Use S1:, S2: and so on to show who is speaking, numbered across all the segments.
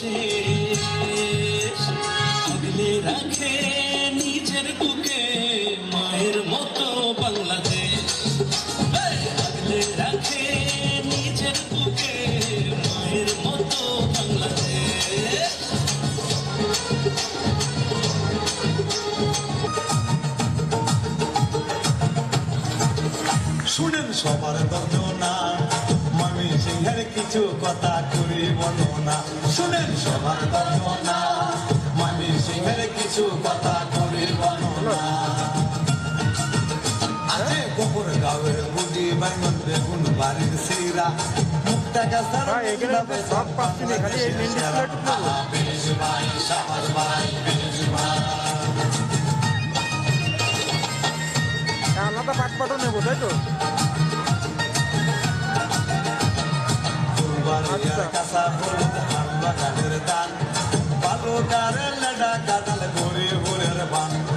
S1: শেষ। আগলে রাখে
S2: কথা চুরি বর্ণনা শুনেন সবার ঘটনা মানে সিংহের কিছু কথা চুরি বর্ণনা আছে কুকুর গাঁয়ের বুঝি বাইন বেগুন বাড়ির সিরা মুখটা গাছার
S3: সব পাচ্ছি আলাদা হ্যাঁ, পাট পাটও নেব তাই তো?
S2: আচ্ছা। বাড়িয়ার কাঁচা ফুল ধান বাগানের দান। বালুকারের লেডা কাদাল ঘুরে ঘুরের বান।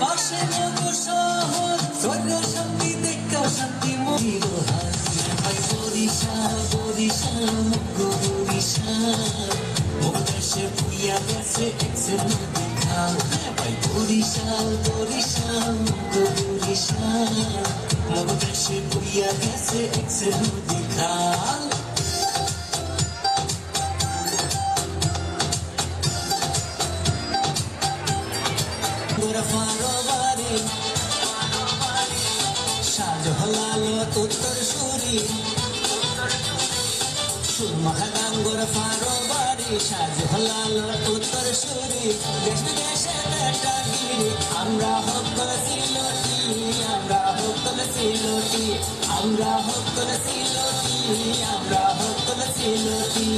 S4: পাশে
S1: মতো শহর স্বর্গ শান্তি দেখা শান্তি মহির ভাই বরিশা বরিশা মুখ বরিশা ও দেশে পুইয়া গেছে এক বরিশাল ভাই বরিশাল বরিশাল, গো বরিশাল। নবদেশে বইয়া গেছে একসে নদী খাল শাহজহলাল উত্তর সুরি সুর মহাদাঙ্গর ফারোবার সুন্দরী সাজ হলাল উত্তর সুরি, দেশ দেশে টাগিরি আমরা হকল সিলতি আমরা হকল সিলতি আমরা হকল সিলতি আমরা হকল সিলতি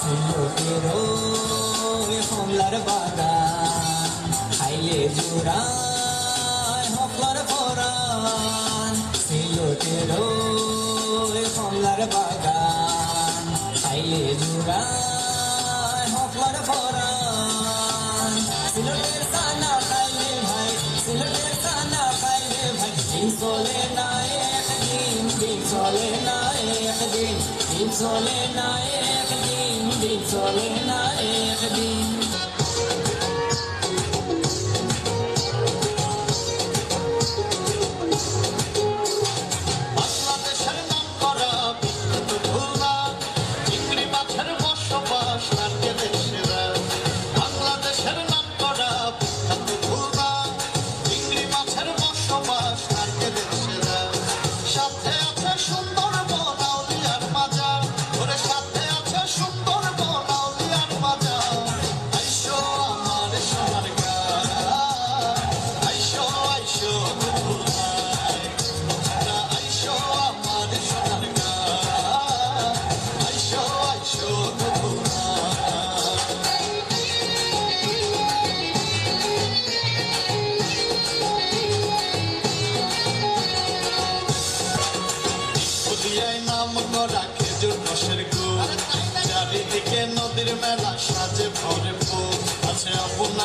S1: সিলতির হোমলার বাগান, খাইলে জোড়া বাগান খাইলে জোড়ায় হকলার পরান সিলটের সানা খাইলে ভাই, সিলটের সানা খাইলে ভাই, দিন চলে না একদিন, দিন চলে দিন চলে না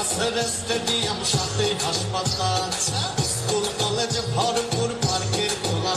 S5: নাসের স্টেডিয়াম সাথে হাসপাতাল। স্কুল কলেজ ভরপুর পার্কের খোলা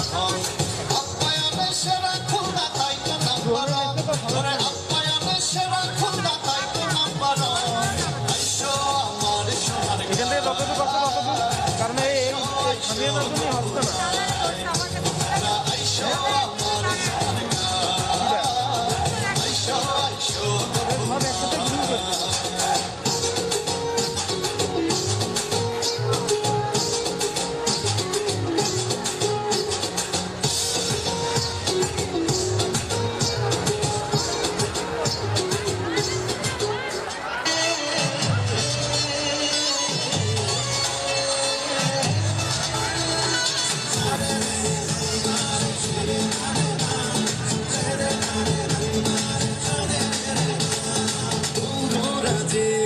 S1: do.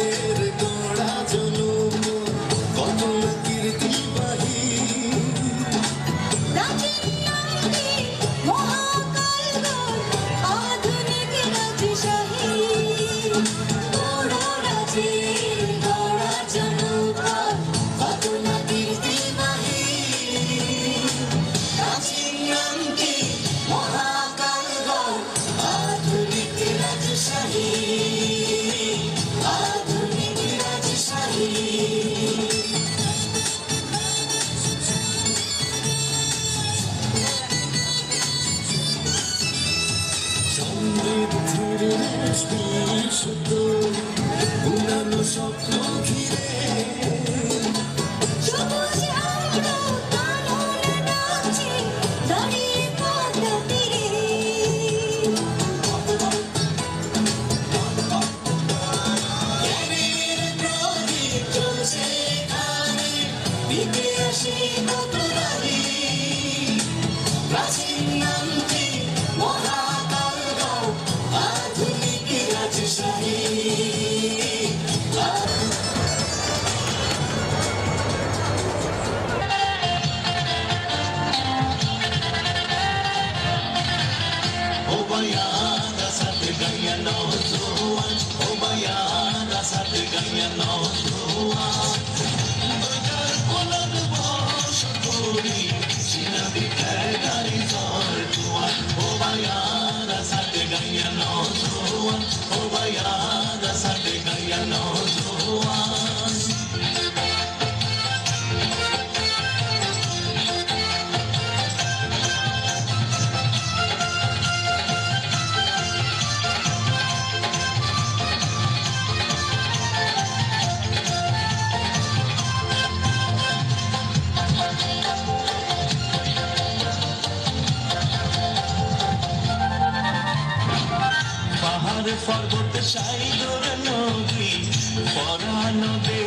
S1: দিকে আসে কত রানী। প্রাচীন
S6: সোনার পর্বত সাইদর নদী পরানো দে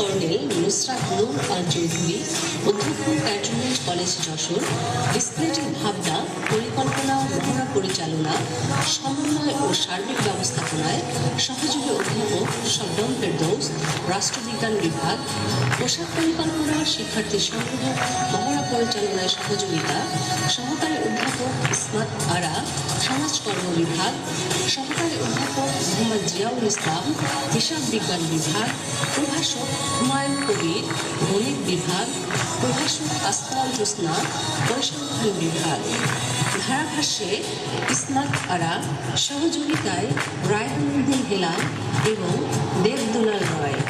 S7: কর্নেল নুসরাত নূর আল চৌধুরী অধ্যাপক ক্যান্টনমেন্ট কলেজ যশোর ডিসপ্লেটিভ ভাবনা পরিকল্পনা মহড়া পরিচালনা, সমন্বয় ও সার্বিক ব্যবস্থাপনায় সহযোগী অধ্যাপক শবনম ফেরদৌস, রাষ্ট্রবিজ্ঞান বিভাগ, পোশাক পরিকল্পনা, শিক্ষার্থী সংগ্রহ, মহড়া পরিচালনায় সহযোগিতা, সহকারী অধ্যাপক ইসমাত আরা, সমাজকর্ম বিভাগ, সহকারী অধ্যাপক মোহাম্মদ জিয়াউল ইসলাম, হিসাব বিজ্ঞান বিভাগ, প্রভাষক হুমায়ুন কবির, গণিত বিভাগ, প্রভাষক আসমাল জোসনা পরিসংখ্যান বিভাগ। ধারাভাষ্যে ইসমাত আরা সহযোগিতায় রায়হানুদ্দিন হেলাল এবং দেবদুলাল রয়।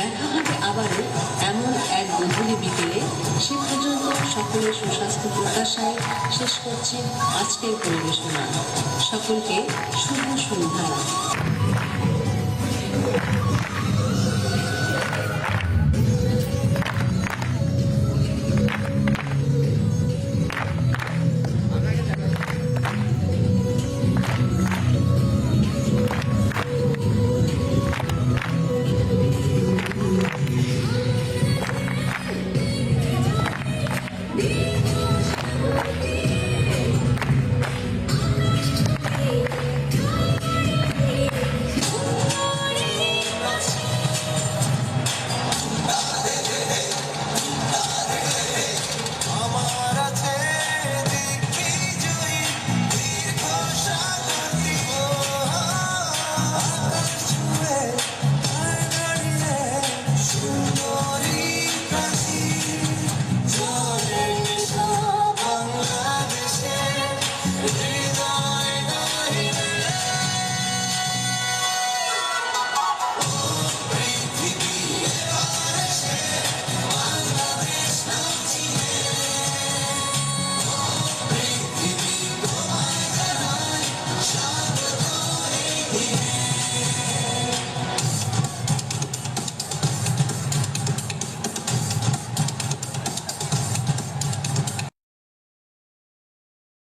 S7: দেখা হবে আবারও এমন এক গধূলি বিকেলে। সে পর্যন্ত সকলের সুস্বাস্থ্য প্রত্যাশায় শেষ করছে আজকের পরিবেশনা। সকলকে শুভ সন্ধ্যা।